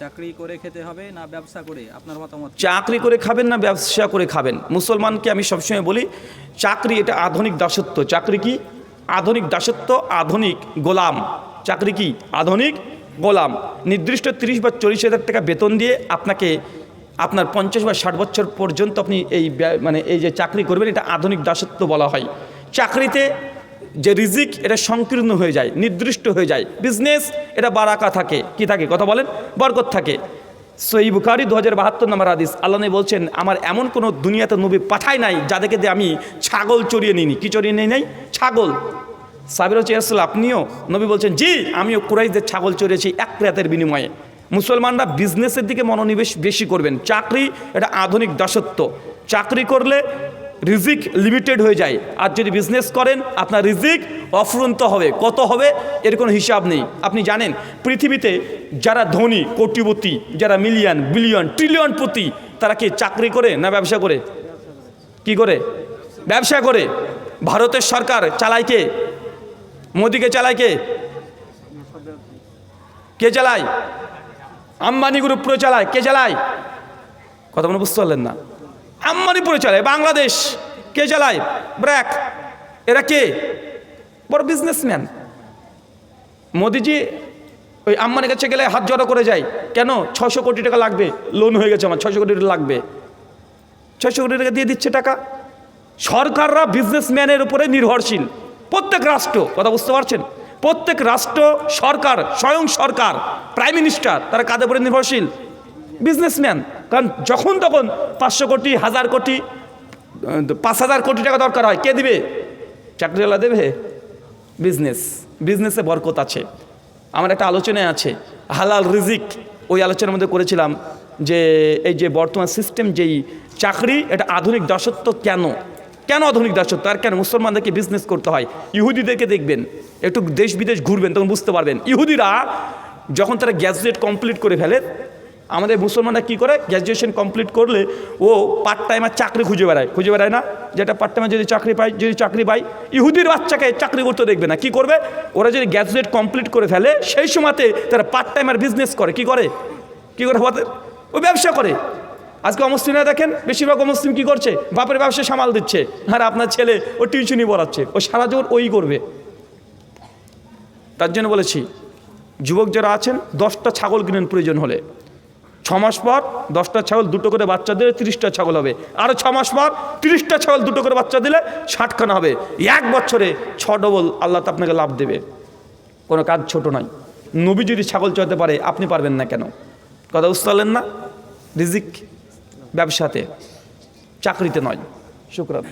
চাকরি করে খেতে হবে না ব্যবসা করে? আপনার মতামত চাকরি করে খাবেন না ব্যবসা করে খাবেন? মুসলমানকে আমি সবসময় বলি, চাকরি এটা আধুনিক দাসত্ব। চাকরি কি? আধুনিক দাসত্ব, আধুনিক গোলাম। চাকরি কি? আধুনিক গোলাম। নির্দিষ্ট তিরিশ বা চল্লিশ হাজার টাকা বেতন দিয়ে আপনাকে আপনার পঞ্চাশ বা ষাট বছর পর্যন্ত আপনি এই মানে এই যে চাকরি করবেন, এটা আধুনিক দাসত্ব বলা হয়। চাকরিতে যে রিজিক এটা সংকীর্ণ হয়ে যায়, নির্দিষ্ট হয়ে যায়। বিজনেস এটা বারাকা থাকে। কি থাকে? কথা বলেন। বরকত থাকে। সই বুখারি দু হাজার বাহাত্তর নম্বর আদিস আল্লাহ বলছেন, আমার এমন কোনো দুনিয়াতে নবী পাঠায় নাই যাদেরকে দিয়ে আমি ছাগল চড়িয়ে নিইনি। কি চড়িয়ে নিই নাই? ছাগল। সাবির হচ্ছে আসল আপনিও? নবী বলছেন, জি, আমিও কুরাইশদের ছাগল চড়িয়েছি এক রাতের বিনিময়ে। মুসলমানরা বিজনেসের দিকে মনোনিবেশ বেশি করবেন। চাকরি, এটা আধুনিক দাসত্ব। চাকরি করলে রিজিক লিমিটেড হয়ে যায়। আর যদি বিজনেস করেন, আপনার রিজিক অফুরন্ত হবে। কত হবে? এর কোনো হিসাব নেই। আপনি জানেন, পৃথিবীতে যারা ধনী, কোটিপতি, যারা মিলিয়ন বিলিয়ন ট্রিলিয়ন প্রতি, তারা কি চাকরি করে না ব্যবসা করে? কি করে? ব্যবসা করে। ভারতের সরকার চালায় কে? মোদিকে চালায় কে? কে চালায়? আম্বানি গ্রুপ পুরো চালায়। কে চালায়? কথা মনে বুঝতে পারলেন না। আম্বানি পুরো চালায়, বাংলাদেশ। কে চালায়? ব্র্যাক। এরা কে? বড় বিজনেসম্যান মোদিজি ওই আম্বানির কাছে গেলে হাত জড়ো করে যায়। কেন? ছশো কোটি টাকা লাগবে। লোন হয়ে গেছে আমার ছশো কোটি টাকা লাগবে। ছশো কোটি টাকা দিয়ে দিচ্ছে টাকা। সরকাররা বিজনেসম্যানের উপরে নির্ভরশীল। প্রত্যেক রাষ্ট্র, কথা বুঝতে পারছেন? প্রত্যেক রাষ্ট্র, সরকার, স্বয়ং সরকার প্রাইম মিনিস্টার তারা কাদের উপরে নির্ভরশীল? বিজনেসম্যান কারণ যখন তখন পাঁচশো কোটি, হাজার কোটি, পাঁচ হাজার কোটি টাকা দরকার হয়। কে দিবে? চাকরিওয়ালা দেবে? বিজনেস বিজনেসে বরকত আছে। আমার একটা আলোচনায় আছে। হালাল রিজিক। ওই আলোচনার মধ্যে করেছিলাম যে, এই যে বর্তমান সিস্টেম যেই চাকরি, এটা আধুনিক দাসত্ব কেন? কেন আধুনিক দাসত্ব? আর কেন? মুসলমানদেরকে বিজনেস করতে হয়। ইহুদিদেরকে দেখবেন। একটু দেশ বিদেশ ঘুরবেন, তখন বুঝতে পারবেন। ইহুদিরা যখন তারা গ্র্যাজুয়েট কমপ্লিট করে ফেলে আমাদের মুসলমানরা কী করে? গ্র্যাজুয়েশন কমপ্লিট করলে ও পার্ট টাইমার চাকরি খুঁজে বেড়ায়। খুঁজে বেড়ায় না? যেটা পার্ট টাইমে যদি চাকরি পায়, যদি চাকরি পায়, ইহুদির বাচ্চাকে চাকরি করতে দেখবে না। কি করবে? ওরা যদি গ্র্যাজুয়েট কমপ্লিট করে ফেলে, সেই সময়তে তারা পার্ট টাইমার বিজনেস করে। কি করে? কি করে আমাদের ও ব্যবসা করে। আজকে অমুসলিমরা দেখেন, বেশিরভাগ অমুসলিম কি করছে? বাপের ব্যবসা সামাল দিচ্ছে। আর আপনার ছেলে ও টিউশনই পড়াচ্ছে। ও সারা জীবন ওই করবে। তার জন্য বলেছি, যুবক যারা আছেন, দশটা ছাগল কিনেন প্রয়োজন হলে। মাস পর দশটা ছাগল দুটো করে বাচ্চা দিলে তিরিশটা ছাগল হবে। আরও মাস পর তিরিশটা ছাগল দুটো করে বাচ্চা দিলে ষাটখানা হবে। এক বছরে ছ ডবল আল্লাহ তো আপনাকে লাভ দেবে। কোনো কাজ ছোট নয়। নবী যদি ছাগল চড়তে পারে, আপনি পারবেন না কেন? কথা পারলেন না? রিজিক ব্যবসাতে, চাকরিতে নয়। শুক্রান।